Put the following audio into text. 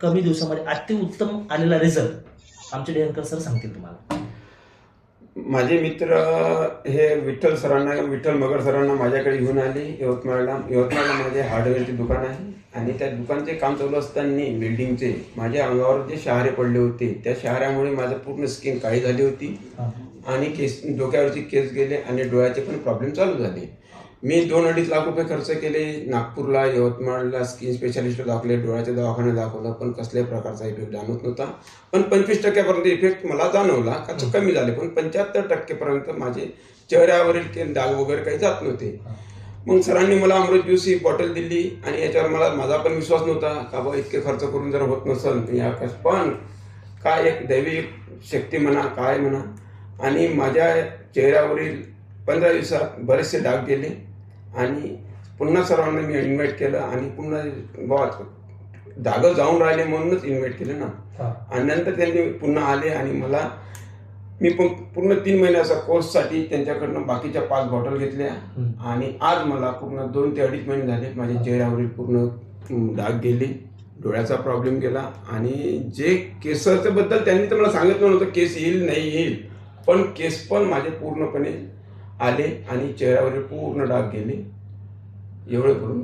कमी दिवसामध्ये अतिउत्तम आलेला रिझल्ट आमचे डेहनकर सर सांगतील तुम्हाला. माझे मित्र हे विठ्ठल सरांना विठ्ठल मगर सरांना माझ्याकडे घेऊन आले. यवतमाळला यवतमाळला माझे हार्डवेअरचे दुकान आहे. आणि त्या दुकानचे काम चालू असताना बिल्डिंगचे माझ्या अंगावर जे शहारे पडले होते त्या शहाऱ्यामुळे माझं पूर्ण स्किन काळी झाली होती. आणि केस डोक्यावरचे केस गेले आणि डोळ्याचे पण प्रॉब्लेम चालू झाले. मी दोन अडीच लाख रुपये खर्च केले नागपूरला यवतमाळला स्किन स्पेशालिस्ट दाखवले डोळ्याच्या दवाखान्यात दाखवलं पण कसल्याही प्रकारचा इफेक्ट जाणवत नव्हता. पण पंचवीस टक्क्यापर्यंत इफेक्ट मला जाणवला का तो कमी झाले पण पंच्याहत्तर टक्केपर्यंत माझे चेहऱ्यावरील ते डाग वगैरे काही जात नव्हते. मग सरांनी मला अमृत ज्यूस ही बॉटल दिली आणि याच्यावर मला माझा पण विश्वास नव्हता का बाबा इतके खर्च करून जर होत नसेल या पण काय एक दैवी शक्ती म्हणा काय म्हणा आणि माझ्या चेहऱ्यावरील पंधरा दिवसात बरेचसे डाग गेले आणि पुन्हा सर्वांना मी इन्व्हाइट केलं आणि पुन्हा बा डागं जाऊन राहिले म्हणूनच इन्व्हाइट केलं ना. आणि नंतर त्यांनी पुन्हा आले आणि मला मी पण पूर्ण तीन महिन्याचा कोर्ससाठी त्यांच्याकडनं बाकीच्या पाच बॉटल घेतल्या. आणि आज मला पूर्ण दोन ते अडीच महिने झाले माझ्या चेहऱ्यावरील पूर्ण डाग गेले डोळ्याचा प्रॉब्लेम गेला. आणि जे केसाच्या बद्दल त्यांनी तर मला सांगितलं नव्हतं केस येईल नाही येईल. पण केस पण माझे पूर्णपणे आले आणि चेहऱ्यावरील पूर्ण डाग गेले. एवढं करून.